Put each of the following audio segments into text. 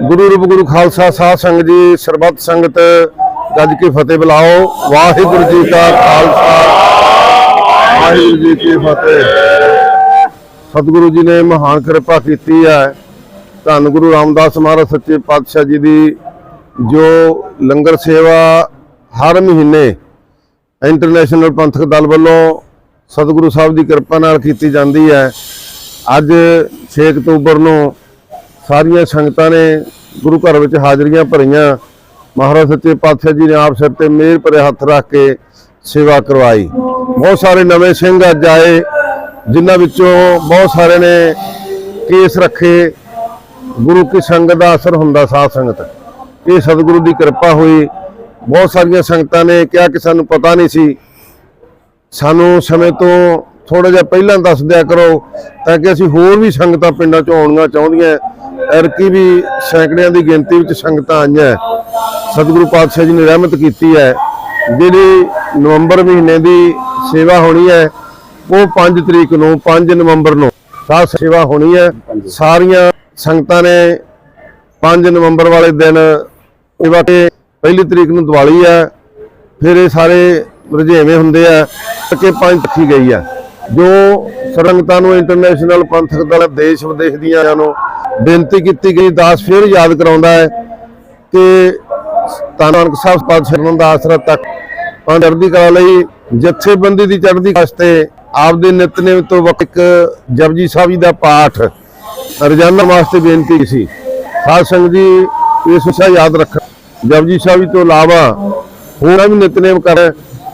ਗੁਰੂ ਰੂਪ ਗੁਰੂ ਖਾਲਸਾ ਸਾਧ ਸੰਗਤ ਜੀ, ਸਰਬੱਤ ਸੰਗਤ, ਗੱਜ ਕੇ ਫਤਿਹ ਬੁਲਾਓ। ਵਾਹਿਗੁਰੂ ਜੀ ਕਾ ਖਾਲਸਾ, ਵਾਹਿਗੁਰੂ ਜੀ ਕੀ ਫਤਿਹ। ਸਤਿਗੁਰੂ ਜੀ ਨੇ ਮਹਾਨ ਕਿਰਪਾ ਕੀਤੀ ਹੈ। ਧੰਨ ਗੁਰੂ ਰਾਮਦਾਸ ਮਹਾਰਾਜ ਸੱਚੇ ਪਾਤਸ਼ਾਹ ਜੀ ਦੀ, ਜੋ ਲੰਗਰ ਸੇਵਾ ਹਰ ਮਹੀਨੇ ਇੰਟਰਨੈਸ਼ਨਲ ਪੰਥਕ ਦਲ ਵੱਲੋਂ ਸਤਿਗੁਰੂ ਸਾਹਿਬ ਦੀ ਕਿਰਪਾ ਨਾਲ ਕੀਤੀ ਜਾਂਦੀ ਹੈ। ਅੱਜ 6 ਅਕਤੂਬਰ ਨੂੰ ਸਾਰੀਆਂ ਸੰਗਤਾਂ ਨੇ ਗੁਰੂ ਘਰ ਵਿੱਚ ਹਾਜ਼ਰੀਆਂ ਭਰੀਆਂ। ਮਹਾਰਾਜ ਸੱਚੇ ਪਾਤਸ਼ਾਹ ਜੀ ਨੇ ਆਪ ਸਿਰ ਤੇ ਮਿਹਰ ਭਰੇ ਹੱਥ ਰੱਖ ਕੇ ਸੇਵਾ ਕਰਵਾਈ। ਬਹੁਤ ਸਾਰੇ ਨਵੇਂ ਸਿੰਘ ਅੱਜ ਆਏ। ਜਿਨ੍ਹਾਂ ਵਿੱਚੋਂ ਬਹੁਤ ਸਾਰੇ ਨੇ ਕੇਸ ਰੱਖੇ। ਗੁਰੂ ਕੀ ਸੰਗਤ ਦਾ ਅਸਰ ਹੁੰਦਾ ਸਾਧ ਸੰਗਤ। ਇਹ ਸਤਿਗੁਰੂ ਦੀ ਕਿਰਪਾ ਹੋਈ। ਬਹੁਤ ਸਾਰੀਆਂ ਸੰਗਤਾਂ ਨੇ ਕਿਹਾ ਕਿ ਸਾਨੂੰ ਪਤਾ ਨਹੀਂ ਸੀ। ਸਾਨੂੰ ਸਮੇਂ ਤੋਂ ਥੋੜਾ ਜਿਹਾ ਪਹਿਲਾਂ ਦੱਸ ਦਿਆ ਕਰੋ ਤਾਂ ਕਿ ਅਸੀਂ ਹੋਰ ਵੀ ਸੰਗਤਾਂ ਪਿੰਡਾਂ ਚੋਂ ਆਉਣੀਆਂ ਚਾਹੁੰਦੀਆਂ। ਐਰਕੀ ਵੀ ਸੈਂਕੜਿਆਂ ਦੀ ਗਿਣਤੀ ਵਿੱਚ ਸੰਗਤਾਂ ਆਈਆਂ। ਸਤਿਗੁਰੂ ਪਾਤਸ਼ਾਹ ਜੀ ਨੇ ਰਹਿਮਤ ਕੀਤੀ ਹੈ। ਜਿਹੜੀ ਨਵੰਬਰ ਮਹੀਨੇ ਦੀ ਸੇਵਾ ਹੋਣੀ ਹੈ ਉਹ 5 ਤਰੀਕ ਨੂੰ 5 ਨਵੰਬਰ ਨੂੰ ਸਾਧ ਸੇਵਾ ਹੋਣੀ ਹੈ। ਸਾਰੀਆਂ ਸੰਗਤਾਂ ਨੇ 5 ਨਵੰਬਰ ਵਾਲੇ ਦਿਨ ਸੇਵਾ ਤੇ ਪਹਿਲੀ ਤਰੀਕ ਨੂੰ ਦੀਵਾਲੀ ਹੈ ਫਿਰ ਇਹ ਸਾਰੇ ਰੁਝੇਵੇਂ ਹੁੰਦੇ ਆ ਕਿ ਪੰਜ ਰੱਖੀ ਗਈ ਆ। ਜੋ ਸਰੰਗਤਾਂ ਨੂੰ ਇੰਟਰਨੈਸ਼ਨਲ ਪੰਥਕ ਦਲ ਦੇਸ਼ ਵਿਦੇਸ਼ ਦੀਆਂ ਨੂੰ ਬੇਨਤੀ ਕੀਤੀ ਗਈ ਦਾਸ ਫਿਰ ਯਾਦ ਕਰਾਉਂਦਾ ਹੈ ਕਿ ਧੰਨ ਨਾਨਕ ਸਾਹਿਬ ਸ਼ਰਨ ਦਾ ਆਸਰਾ ਤੱਕ ਪੰਜ ਚੜ੍ਹਦੀ ਕਲਾ ਲਈ ਜਥੇਬੰਦੀ ਦੀ ਚੜ੍ਹਦੀ ਵਾਸਤੇ ਆਪਦੇ ਨਿਤਨੇਮ ਤੋਂ ਵੱਖ ਜਪਜੀ ਸਾਹਿਬ ਜੀ ਦਾ ਪਾਠ ਰੋਜ਼ਾਨਾ ਵਾਸਤੇ ਬੇਨਤੀ ਸੀ। ਸਾਧ ਸੰਗਤ ਜੀ, ਇਸ ਵਿਸ਼ਾ ਯਾਦ ਰੱਖਣ। ਜਪਜੀ ਸਾਹਿਬ ਜੀ ਤੋਂ ਇਲਾਵਾ ਹੋਰ ਵੀ ਨਿਤਨੇਮ ਕਰ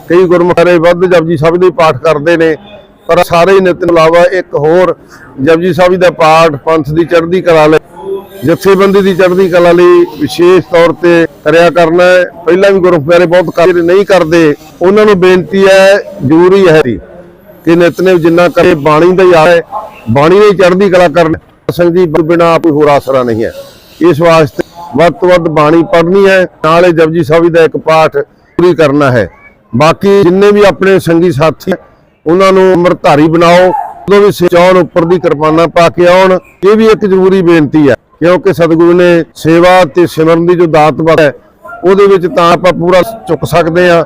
ਕਈ ਗੁਰਮੁਖਾਰੇ ਵੱਧ ਜਪਜੀ ਸਾਹਿਬ ਦੇ ਪਾਠ ਕਰਦੇ ਨੇ। ਪਰ ਸਾਰੇ ਹੀ ਨਿਤਨ ਇਲਾਵਾ ਇੱਕ ਹੋਰ ਜਪਜੀ ਸਾਹਿਬ ਜੀ ਦਾ ਪਾਠ ਪੰਥ ਦੀ ਚੜ੍ਹਦੀ ਕਲਾ ਲਈ, ਜਥੇਬੰਦੀ ਦੀ ਚੜ੍ਹਦੀ ਕਲਾ ਲਈ ਵਿਸ਼ੇਸ਼ ਤੌਰ ਤੇ ਕਰਿਆ ਕਰਨਾ ਪਹਿਲਾਂ ਵੀ ਗੁਰਮੁਖਾਰੇ ਬਹੁਤ ਕਰਦੇ ਨਹੀਂ ਕਰਦੇ, ਉਹਨਾਂ ਨੂੰ ਬੇਨਤੀ ਹੈ, ਜ਼ਰੂਰੀ ਹੈ ਜੀ। ਕਿ ਨਿਤਨੇਮ ਜਿੰਨਾ ਕਰੇ, ਬਾਣੀ ਦਾ ਹੀ ਆਏ, ਬਾਣੀ ਦੀ ਚੜ੍ਹਦੀ ਕਲਾ ਕਰਨ। ਸਿੰਘ ਜੀ, ਬਿਨਾ ਕੋਈ ਹੋਰ ਆਸਰਾ ਨਹੀਂ ਹੈ। ਇਸ ਵਾਸਤੇ ਵੱਧ ਤੋਂ ਵੱਧ ਬਾਣੀ ਪੜ੍ਹਨੀ ਹੈ। ਨਾਲੇ ਜਪਜੀ ਸਾਹਿਬ ਦਾ ਇੱਕ ਪਾਠ ਪੂਰੀ ਕਰਨਾ ਹੈ। ਬਾਕੀ ਜਿੰਨੇ ਵੀ ਆਪਣੇ ਸੰਗੀ ਸਾਥੀ ਉਹਨਾਂ ਨੂੰ ਅੰਮ੍ਰਿਤਧਾਰੀ ਬਣਾਓ। ਉਦੋਂ ਵੀ ਸਿਚਾਉਣ ਉੱਪਰ ਦੀ ਕਿਰਪਾਨਾਂ ਪਾ ਕੇ ਆਉਣ, ਇਹ ਵੀ ਇੱਕ ਜ਼ਰੂਰੀ ਬੇਨਤੀ ਹੈ। ਕਿਉਂਕਿ ਸਤਿਗੁਰੂ ਨੇ ਸੇਵਾ ਤੇ ਸਿਮਰਨ ਦੀ ਜੋ ਦਾਤ ਬਖਸ਼ੀ ਹੈ, ਉਹਦੇ ਵਿੱਚ ਤਾਂ ਆਪਾਂ ਪੂਰਾ ਚੁੱਕ ਸਕਦੇ ਆ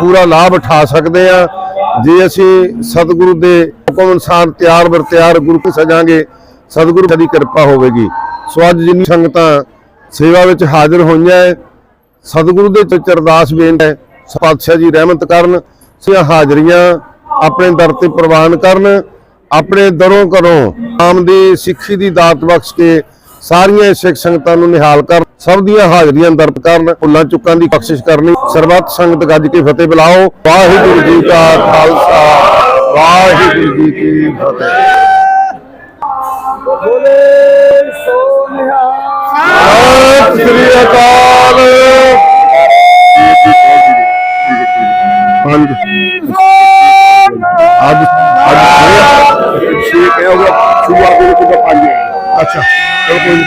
ਪੂਰਾ ਲਾਭ ਉਠਾ ਸਕਦੇ ਆ ਜੇ ਅਸੀਂ ਸਤਿਗੁਰੂ ਦੇ ਹੁਕਮ ਅਨੁਸਾਰ ਤਿਆਰ ਬਰ ਤਿਆਰ ਗੁਰੂ ਕੀ ਸਜਾਂਗੇ ਸਤਿਗੁਰੂ ਦੀ ਕਿਰਪਾ ਹੋਵੇਗੀ। ਸੋ ਅੱਜ ਜਿੰਨੀ ਸੰਗਤਾਂ ਸੇਵਾ ਵਿੱਚ ਹਾਜ਼ਰ ਹੋਈਆਂ ਹੈ, ਸਤਿਗੁਰੂ ਦੇ ਚਿੱਤ ਅਰਦਾਸ ਬੇਨਤੀ ਹੈ ਪਾਤਸ਼ਾਹ ਜੀ ਰਹਿਮਤ ਕਰਨ ਸਿਆ ਹਾਜ਼ਰੀਆਂ ਆਪਣੇ ਦਰ ਤੇ ਪ੍ਰਵਾਨ ਕਰਨ ਆਪਣੇ ਦਰੋਂ ਘਰੋਂ ਆਮ ਦੀ ਸਿੱਖੀ ਦੀ ਦਾਤ ਬਖਸ਼ ਕੇ ਸਾਰੀਆਂ ਸਿੱਖ ਸੰਗਤਾਂ ਨੂੰ ਨਿਹਾਲ ਕਰ ਸਭ ਦੀਆਂ ਹਾਜ਼ਰੀਆਂ ਦਰਦ ਕਰਨ ਭੁੱਲਾਂ ਚੁੱਕਾਂ ਦੀ ਬਖਸ਼ਿਸ਼ ਕਰਨੀ ਸਰਬੱਤ ਸੰਗਤ ਗੱਜ ਕੇ ਫਤਿਹ ਬੁਲਾਓ ਵਾਹਿਗੁਰੂ ਜੀ ਕਾ ਖਾਲਸਾ ਵਾਹਿਗੁਰੂ ਜੀ ਕੀ ਫਤਿਹ ਸਤਿ ਸ੍ਰੀ ਅਕਾਲ ਪੰਜ ਅੱਜ ਅੱਜ ਛੇ ਕਿਹਾ ਹੋ ਗਿਆ ਵਿੱਚ ਤਾਂ ਪੰਜ ਹੈ ਅੱਛਾ ਚਲੋ ਕੋਈ